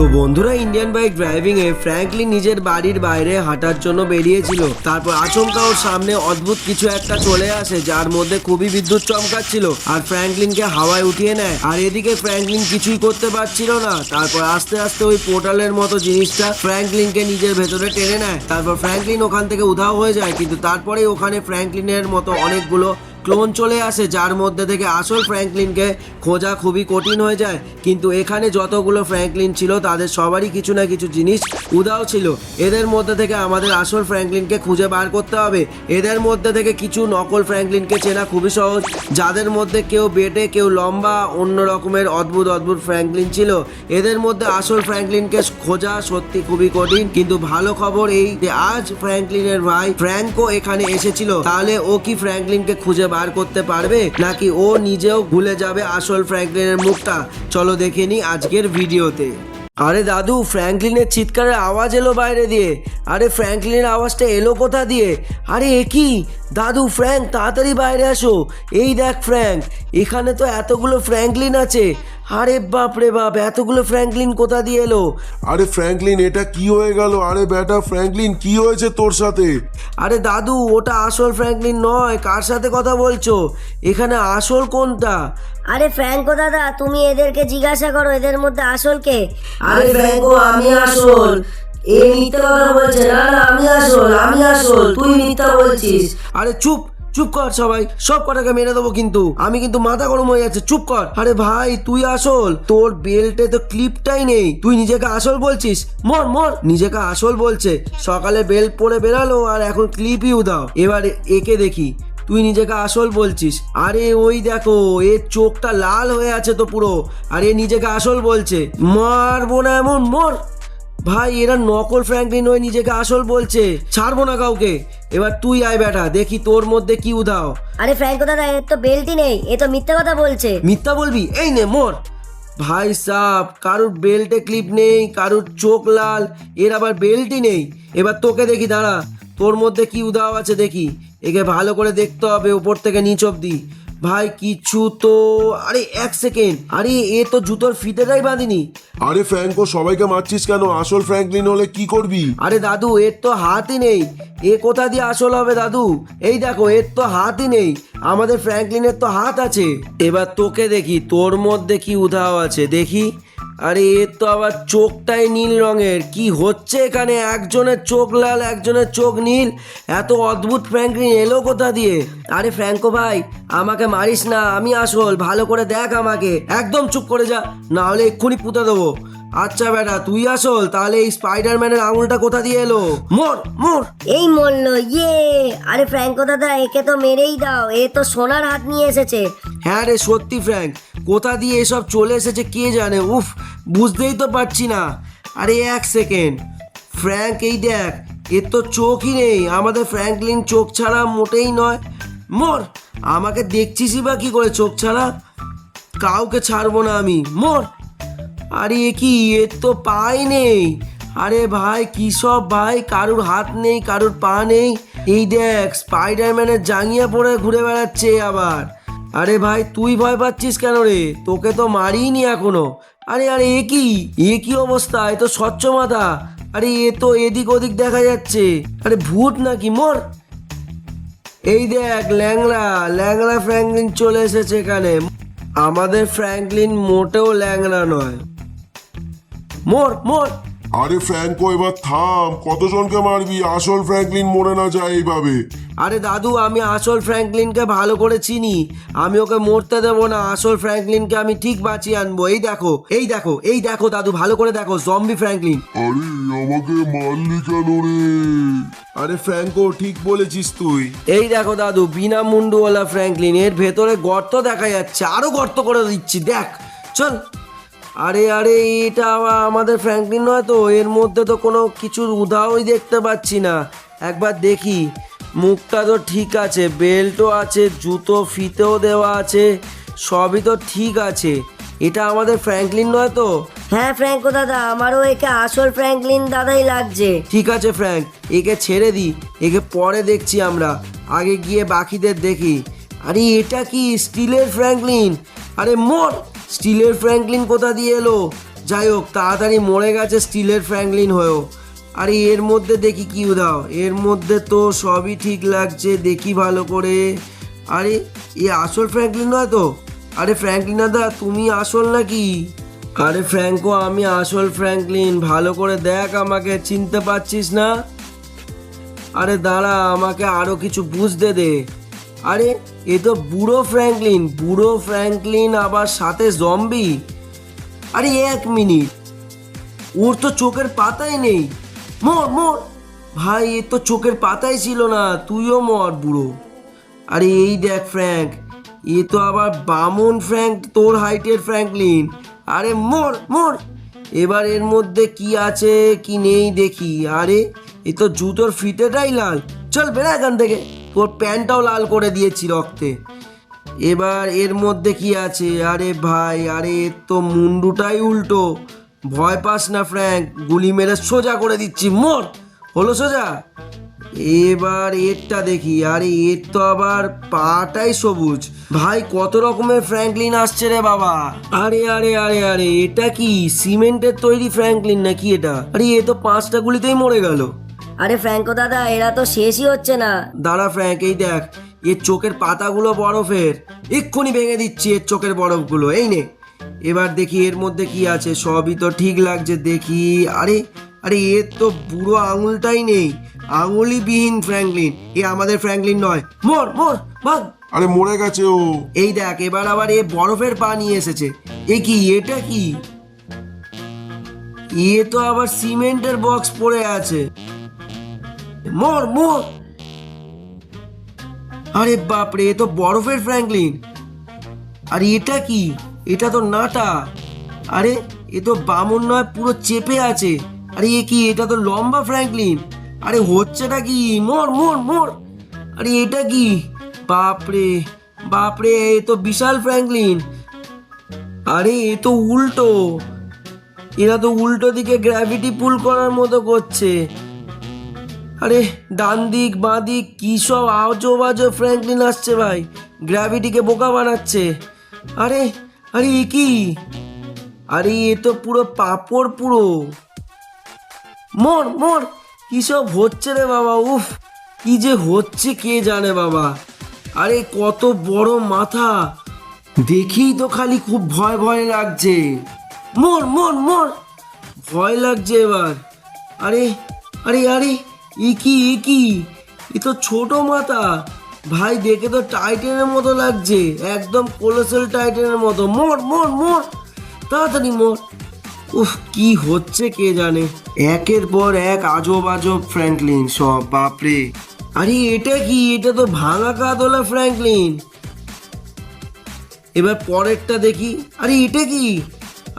তো বন্ধুরা Indian bike driving এ ফ্র্যাঙ্কলিন নিজের বাড়ির বাইরে হাঁটার জন্য বেরিয়েছিল। তারপর আচমকা ওর সামনে অদ্ভুত কিছু একটা চলে আসে, যার মধ্যে খুবই বিদ্যুৎ চমকাচ্ছিল আর ফ্র্যাঙ্কলিনকে হাওয়ায় উঠিয়ে নেয়। আর এদিকে ফ্র্যাঙ্কলিন কিছুই করতে পারছিল না। তারপর আস্তে আস্তে ওই পোর্টালের মতো জিনিসটা ফ্র্যাঙ্কলিনকে নিজের ভেতরে টেনে নেয়। তারপর ফ্র্যাঙ্কলিন ওখান থেকে উধাও হয়ে যায়, কিন্তু তারপরে ওখানে ফ্র্যাঙ্কলিনের মতো অনেকগুলো ক্লোন চলে আসে, যার মধ্যে থেকে আসল ফ্র্যাঙ্কলিনকে খোঁজা খুবই কঠিন হয়ে যায়। কিন্তু এখানে যতগুলো ফ্র্যাঙ্কলিন ছিল, তাদের সবারই কিছু না কিছু জিনিস উদাও ছিল। এদের মধ্যে থেকে আমাদের আসল ফ্র্যাঙ্কলিনকে খুঁজে বার করতে হবে। এদের মধ্যে থেকে কিছু নকল ফ্র্যাঙ্কলিনকে চেনা খুবই সহজ। যাদের মধ্যে কেউ বেটে, কেউ লম্বা, অন্য রকমের অদ্ভুত অদ্ভুত ফ্র্যাঙ্কলিন ছিল। এদের মধ্যে আসল ফ্র্যাঙ্কলিনকে খোঁজা সত্যি খুবই কঠিন। কিন্তু ভালো খবর এই যে আজ ফ্র্যাঙ্কলিনের ভাই ফ্র্যাঙ্কো এখানে এসেছিল। তাহলে ও কি ফ্র্যাঙ্কলিনকে খুঁজে বার করতে পারবে নাকি ও নিজেও ভুলে যাবে আসল ফ্র্যাঙ্কলিনের মুখটা? চলো দেখে নি আজকের ভিডিওতে। আরে দাদু, ফ্র্যাঙ্কলিনের চিৎকারের আওয়াজ এলো বাইরে দিয়ে। আরে ফ্র্যাঙ্কলিনের আওয়াজটা এলো কোথা দিয়ে? আরে এ কি? দাদু, ফ্র্যাঙ্ক, তাড়াতাড়ি বাইরে আসো। এই দেখ ফ্র্যাঙ্ক এখানে তো এতগুলো ফ্র্যাঙ্কলিন আছে। আরে বাপ রে বাপ এতগুলো ফ্র্যাঙ্কলিন কোথা দিয়ে এলো? আরে ফ্র্যাঙ্কলিন এটা কি হয়ে গেল? আরে বেটা ফ্র্যাঙ্কলিন কি হয়েছে তোর সাথে? আরে দাদু ওটা আসল ফ্র্যাঙ্কলিন নয়। কার সাথে কথা বলছো? এখানে আসল কোনটা? আরে ফ্র্যাঙ্কো দাদা তুমি এদেরকে জিজ্ঞাসা করো এদের মধ্যে আসল কে? আরে ফ্র্যাঙ্কো আমি আসল। এই মিথ্যা কথা বলছে না না আমি আসল আমি আসল তুই মিথ্যা বলছিস। আরে চুপ। চুপ কর সবাই, সব কটাকে মেরে দেবো কিন্তু। আমি কিন্তু মাথা গরম হয়ে যাচ্ছে, চুপ কর। আরে ভাই, তুই আসল। তোর বেল্টে তো ক্লিপটাই নেই। তুই নিজেকে আসল বলছিস? মর মর। নিজেকে আসল বলছে। সকালে বেল্ট পরে বেরালো আর এখন ক্লিপই উদাও এবার একে দেখি। তুই নিজেকে আসল বলছিস? আরে ওই দেখো, এর চোখটা লাল হয়ে আছে তো পুরো। আর এ নিজেকে আসল বলছে। মারবো না এমন, মর। ভাই এরা নকল ফ্র্যাঙ্কলিন হয়ে নিজেকে আসল বলছে। ছাড়বো না কাউকে। এবার তুই আয় বেটা দেখি তোর মধ্যে কি উধাও। আরে ফ্র্যাঙ্কো দাদা এর তো বেল্টই নেই এ তো মিথ্যে কথা বলছে। মিথ্যা বলবি? এই নে মোর। ভাই সাপ কারুর বেল্টে ক্লিপ নেই কারুর চোখ লাল এর আবার বেল্টই নেই। এবার তোকে দেখি দাঁড়া। তোর মধ্যে কি উদাও আছে দেখি। একে ভালো করে দেখতে হবে উপর থেকে নিচ অব্দি ভাই কিছু তো। আরে এক সেকেন্ড। আরে এ তো জুতোর ফিতেটাই বাঁধিনি। আরে ফ্র্যাঙ্কো সবাইকে মারছিস কেন? আসল ফ্র্যাঙ্কলিন হলে কি করবি? আরে দাদু এর তো হাতই নেই। এ কোথা দিয়ে আসল হবে দাদু? এই দেখো এর তো হাতই নেই। আমাদের ফ্র্যাঙ্কলিনের তো হাত আছে। এবার তোকে দেখি তোর মধ্যে কি উধাও আছে দেখি। আরে এর তো আবার চোখটাই নীল রঙের। কি হচ্ছে এখানে? একজনের চোখ লাল, একজনের চোখ নীল। এত অদ্ভুত ফ্র্যাঙ্কলিন এলো কোথা দিয়ে? আরে ফ্র্যাঙ্কো ভাই, আমাকে মারিস না, আমি আসল। ভালো করে দেখ আমাকে। একদম চুপ করে যা, না হলে এক্ষুনি পুঁতে দেবো। আচ্ছা বেটা তুই আসল তাহলে এই স্পাইডারম্যানের আঙুলটা কোথা দিয়ে এলো? মোর মোর এই মরল ইয়ে। আরে ফ্র্যাঙ্কো দাদা একে তো মেরেই দাও এ তো সোনার হাত নিয়ে এসেছে। হ্যাঁ রে সত্যি ফ্র্যাঙ্ক কোথা দিয়ে এসব চলে এসেছে কে জানে? উফ বুঝতেই তো পারছি না। আরে এক সেকেন্ড ফ্র্যাঙ্ক এই দেখ এর তো চোখই নেই আমাদের ফ্র্যাঙ্কলিন চোখ ছাড়া মোটেই নয়। মোর আমাকে দেখছিসই বা কি করে চোখ ছাড়া? কাউকে ছাড়বো না আমি। মোর আরে কি এর তো পাই নেই। আরে ভাই, কি সব ভাই? কারুর হাত নেই, কারুর পা নেই। এই দেখ স্পাইডারম্যানের জাঙ্গিয়া পরে ঘুরে বেড়াচ্ছে আবার। আরে ভাই, তুই ভয় পাচ্ছিস কেন রে? তোকে তো মারিনি এখনও। আরে আরে, এ কি? এ কি অবস্থা? এ তো স্বচ্ছ মাথা। আরে, এ তো এদিক ওদিক দেখা যাচ্ছে। আরে, ভূত নাকি? মোর। এই দেখ, ল্যাংড়া ল্যাংড়া ফ্র্যাঙ্কলিন চলে এসেছে এখানে। আমাদের ফ্র্যাঙ্কলিন মোটেও ল্যাংড়া নয়। মোর মোর। আরে ফ্র্যাঙ্কো এবার থাম। কতজনকে মারবি? আসল ফ্র্যাঙ্কলিন মরে না যায় এইভাবে। আরে দাদু আমি আসল ফ্র্যাঙ্কলিনকে ভালো করে চিনি। আমি ওকে মরতে দেবো না। আসল ফ্র্যাঙ্কলিনকে আমি ঠিক বাঁচিয়ে আনব। এই দেখো এই দেখো এই দেখো দাদু ভালো করে দেখো জম্বি ফ্র্যাঙ্কলিন আরে আমাকে মারলি কেন রে? আরে ফ্র্যাঙ্কো ঠিক বলেছিস তুই। এই দেখো দাদু বিনা মুন্ডুওয়ালা ফ্র্যাঙ্কলিন এর ভেতরে গর্ত দেখা যাচ্ছে। আরও গর্ত করে দিচ্ছি দেখ। চল। আরে আরে এটা আমাদের ফ্র্যাঙ্কলিন নয় তো এর মধ্যে তো কোনো কিছুর উদাহই দেখতে পাচ্ছি না। একবার দেখি। মুখটা তো ঠিক আছে বেল্টও আছে জুতো ফিতেও দেওয়া আছে সবই তো ঠিক আছে। এটা আমাদের ফ্র্যাঙ্কলিন নয় তো? হ্যাঁ ফ্র্যাঙ্কো দাদা আমারও একে আসল ফ্র্যাঙ্কলিন দাদাই লাগছে। ঠিক আছে ফ্র্যাঙ্ক একে ছেড়ে দিই একে পরে দেখছি আমরা। আগে গিয়ে বাকিদের দেখি। আরে এটা কি স্টিলের ফ্র্যাঙ্কলিন? আরে মোর! স্টিলের ফ্র্যাঙ্কলিন কোথা দিয়ে এলো? যাই হোক, তাড়াতাড়ি মরে গেছে স্টিলের ফ্র্যাঙ্কলিন হয়েও। আরে, এর মধ্যে দেখি কি উদাও। এর মধ্যে তো সবই ঠিক লাগছে, দেখি ভালো করে। আরে, এ আসল ফ্র্যাঙ্কলিন নয় তো? আরে, ফ্র্যাঙ্কলিন দাদা, তুমি আসল নাকি? আরে, ফ্র্যাঙ্কো, আমি আসল ফ্র্যাঙ্কলিন। ভালো করে দেখ আমাকে, চিনতে পারছিস না? আরে, দাঁড়া, আমাকে আরও কিছু বুঝতে দে। আরে, এ তো বুড়ো ফ্র্যাঙ্কলিন বুড়ো ফ্র্যাঙ্কলিন আবার সাথে জম্বি আরে এক মিনিট। ওর তো চোখের পাতাই নেই। মর মর। ভাই, এ তো চোখের পাতাই ছিল না, তুইও মর, বুড়ো। আরে, এই দেখ ফ্র্যাঙ্ক, এ তো আবার বামন ফ্র্যাঙ্ক, তোর হাইটের ফ্র্যাঙ্কলিন। আরে, মর মর। এবার এর মধ্যে কি আছে, কি নেই দেখি। আরে, এ তো জুতোর ফিতেটাই লাল। চল বেড়া এখান থেকে। তোর প্যান্টটাও লাল করে দিয়েছি রক্তে। এবার এর মধ্যে কি আছে? আরে ভাই, আরে এর তো মুন্ডুটাই উল্টো। ভয় পাস না, ফ্র্যাঙ্ক। গুলি মেরে সোজা করে দিচ্ছি, মোর। হলো সোজা? এবার এরটা দেখি। আরে এর তো আবার পাটাই সবুজ। ভাই, কত রকমের ফ্র্যাঙ্কলিন আসছে রে বাবা। আরে আরে আরে আরে, এটা কি? সিমেন্টের তৈরি ফ্র্যাঙ্কলিন নাকি এটা? আরে, এ তো পাঁচটা গুলিতেই মরে গেল। আরে ফ্র্যাঙ্কো দাদা এরা তো শেষই হচ্ছে না। দাঁড়া ফ্র্যাঙ্ক এই দেখ এর চোখের পাতাগুলো বরফের। এক্ষুনি ভেঙে দিচ্ছি এর চোখের বরফগুলো এই নে। এবার দেখি এর মধ্যে কি আছে সবই তো ঠিক লাগছে দেখি। আরে আরে এর তো বুড়ো আঙুলটাই নেই। আঙুলই বিহীন ফ্র্যাঙ্কলিন এ আমাদের ফ্র্যাঙ্কলিন নয়। মোর মোর ভাগ আরে মরে গেছে ও। এই দেখ এবার আবার এ বরফের পা নিয়ে এসেছে। এ কি এটা কি? এ তো আবার সিমেন্টের বক্স পড়ে আছে। মোর মোর। আরে বাপরে, এ তো বরফের ফ্র্যাঙ্কলিন। আর এটা কি? এটা তো নাটা। আরে, এ তো বামন নয়, পুরো চেপে আছে। আরে এ কি? এটা তো লম্বা ফ্র্যাঙ্কলিন। আরে হচ্ছেটা কি? মোর মোর মোর। আরে এটা কি? বাপরে বাপরে, এ তো বিশাল ফ্র্যাঙ্কলিন। আরে এ তো উল্টো। এরা তো উল্টো দিকে গ্র্যাভিটি পুল করার মতো করছে। আরে ডান দিক বাঁ দিক কী সব আজো বাজো ফ্র্যাঙ্কলিন আসছে ভাই। গ্র্যাভিটিকে বোকা বানাচ্ছে। আরে আরে, এ কি? আরে, এ তো পুরো পাপড় পুরো। মর মর, কী সব হচ্ছে রে বাবা, উফ, কি যে হচ্ছে কে জানে বাবা। আরে, কত বড় মাথা। দেখেই তো খালি খুব ভয় ভয় লাগছে। মর মর মর। ভয় লাগছে এবার। আরে আরে আরে ই কি ই তো ছোট মাথা। ভাই, দেখে তো টাইটেনের মতো লাগছে। একদম কোলোসেল টাইটেনের মতো। মর মর মর। তাড়াতাড়ি মর। উফ, কি হচ্ছে কে জানে? একের পর এক আজব আজব ফ্র্যাঙ্কলিন সব, বাপরে। আরে, এটা কি? এটা তো ভাঙা কাদলা ফ্র্যাঙ্কলিন। এবার পরেরটা দেখি। আরে, এটা কি?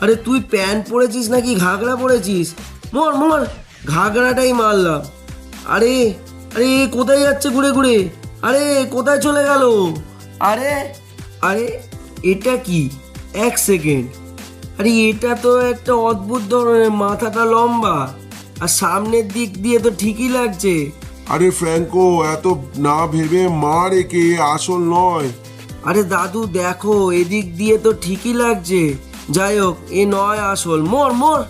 আরে, তুই প্যান্ট পরেছিস নাকি? ঘাগরা পরেছিস? মর মর। ঘাগরাটাই মারলাম। আরে আরে কোথায় যাচ্ছে ঘুরে ঘুরে? আরে কোথায় চলে গেল? আরে। আরে এটা কি? এক সেকেন্ড। আরে এটা তো একটা অদ্ভুত ধরনের মাথাটা লম্বা। আর সামনের দিক দিয়ে তো ঠিকই লাগছে। আরে ফ্র্যাঙ্কো এত না ভেবে মার একে আসল নয়। আরে দাদু দেখো এদিক দিয়ে তো ঠিকই লাগছে। যাই হোক এ নয় আসল। মোর মোর।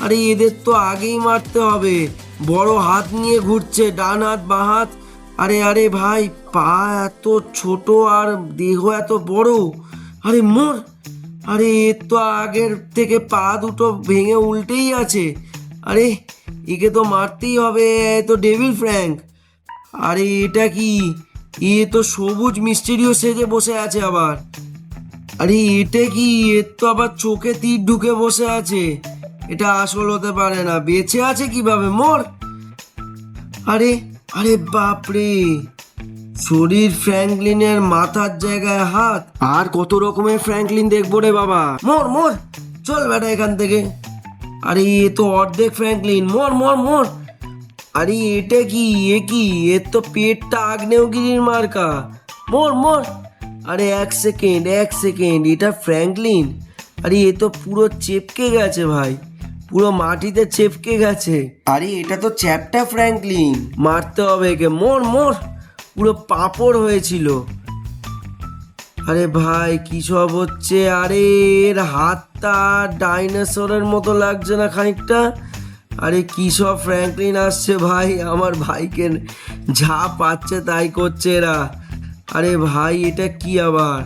আরে এদের তো আগেই মারতে হবে। বড় হাত নিয়ে ঘুরছে, ডান হাত, বাঁ হাত। আরে আরে ভাই, পা এত ছোট আর দেহ এত বড়। আরে, মোর। আরে, এর তো আগের থেকে পা দুটো ভেঙে উল্টেই আছে। আরে, একে তো মারতেই হবে তো ডেভিল ফ্র্যাঙ্ক। আরে, এটা কি? এ তো সবুজ মিস্টেরিও সেজে বসে আছে আবার। আরে, এটা কি? এর তো আবার চোখে তীর ঢুকে বসে আছে। এটা আসল হতে পারে না। বেঁচে আছে কীভাবে? মোর। আরে আরে বাপরে। শরীর ফ্র্যাঙ্কলিনের মাথার জায়গায় হাত। আর কত রকমের ফ্র্যাঙ্কলিন দেখব রে বাবা। মোর মোর। চল বেটা এখান থেকে। আরে, এ তো অর্ধেক ফ্র্যাঙ্কলিন। মোর মোর মোর। আরে, এটা কি? এ কি? এর তো পেটটা আগ্নেয়গিরির মার্কা। মোর মোর। আরে, এক সেকেন্ড এক সেকেন্ড। এটা ফ্র্যাঙ্কলিন? আরে, এ তো পুরো চেপকে গেছে ভাই। পুরো মাটিতে চেপকে গেছে। আরে এটা তো চ্যাপটা ফ্র্যাঙ্কলিন। মারতে হবে একে। মোর মোর। পুরো পাপড় হয়েছিল। আরে ভাই কি সব হচ্ছে? আরে এর হাতটা ডাইনোসরের মতো লাগছে না খানিকটা। আরে কি সব ফ্র্যাঙ্কলিন আসছে ভাই? আমার ভাইকে যা পাচ্ছে তাই করছে এরা। আরে ভাই এটা কি আবার?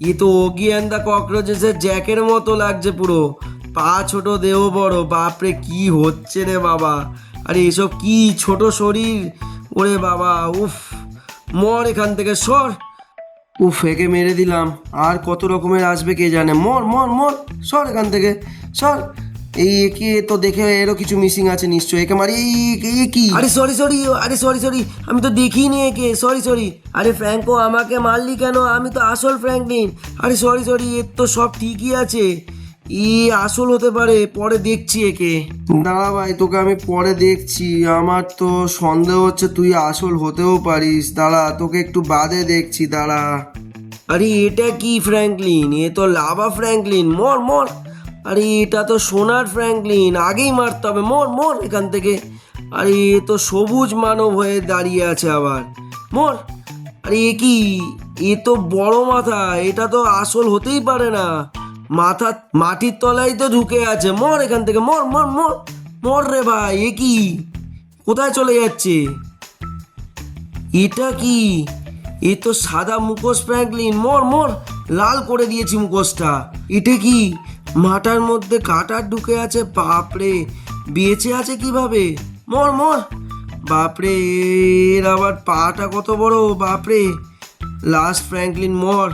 এ তো ওগি অ্যান্ড দ্য ককরোচেসের জ্যাকের মতো লাগছে পুরো। পা ছোট দেহ বড়, বাপরে কি হচ্ছে রে বাবা? আরে এসব কি ছোট শরীর? ওরে বাবা, উফ, মর এখান থেকে, সর। উফ, একে মেরে দিলাম। আর কত রকমের আসবে কে জানে? মর মর মর, সর এখান থেকে, সর। এই একে তো দেখে এরও কিছু মিসিং আছে নিশ্চয়ই। একে মারি কি? আরে সরি সরি আরে সরি সরি আমি তো দেখিনি একে। সরি সরি আরে ফ্র্যাঙ্কো আমাকে মারলি কেন? আমি তো আসল ফ্র্যাঙ্কলিন আরে সরি সরি এর তো সব ঠিকই আছে। ই আসল হতে পারে পরে দেখছি একে। দাঁড়া ভাই তোকে আমি পরে দেখছি। আমার তো সন্দেহ হচ্ছে তুই আসল হতেও পারিস। দাঁড়া তোকে একটু বাদে দেখছি দাঁড়া। আরে এটা কি ফ্র্যাঙ্কলিন? এ তো লাভা ফ্র্যাঙ্কলিন। মর মর। আরে এটা তো সোনার ফ্র্যাঙ্কলিন। আগেই মারতে হবে। মর মর এখান থেকে। আরে এ তো সবুজ মানব হয়ে দাঁড়িয়ে আছে আবার। মর। আরে এ কি? এ তো বড় মাথা। এটা তো আসল হতেই পারে না। মাথা, মাটির তলায় তো ঢুকে আছে। মর এখান থেকে, মর মর মর মর রে ভাই, এ কি? কোথায় চলে যাচ্ছে? এটা কি? এ তো সাদা মুখোশ ফ্র্যাঙ্কলিন। মর মর, লাল করে দিয়েছি মুখোশটা। এটা কি? মাটার মধ্যে কাটার ঢুকে আছে? বাপরে, বেঁচে আছে কীভাবে? মর মর, বাপরে, এর আবার পাটা কত বড়? বাপরে লাস্ট ফ্র্যাঙ্কলিন, মর।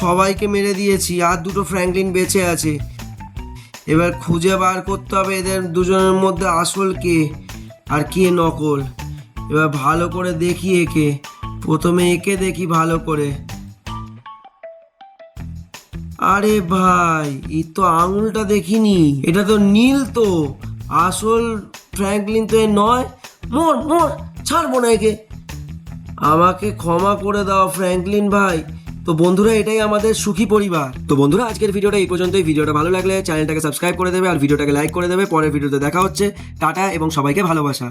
সবাইকে মেরে দিয়েছি, আর দুটো ফ্র্যাঙ্কলিন বেঁচে আছে। এবার খুঁজে বার করতে হবে এদের দুজনের মধ্যে আসল কে আর কে নকল। এবার ভালো করে দেখি একে। প্রথমে একে দেখি ভালো করে। আরে ভাই এই তো আঙুলটা দেখিনি। এটা তো নীল তো। আসল ফ্র্যাঙ্কলিন তো এ নয়। মোর মোর, ছাড়বো না একে। আমাকে ক্ষমা করে দাও ফ্র্যাঙ্কলিন ভাই। তো বন্ধুরা, এটাই আমাদের সুখী পরিবার। তো বন্ধুরা, আজকের ভিডিওটা এই পর্যন্তই। ভিডিওটা ভালো লাগলে চ্যানেলটাকে সাবস্ক্রাইব করে দেবে আর ভিডিওটাকে লাইক করে দেবে। পরের ভিডিওতে দেখা হচ্ছে। টাটা এবং সবাইকে ভালোবাসা।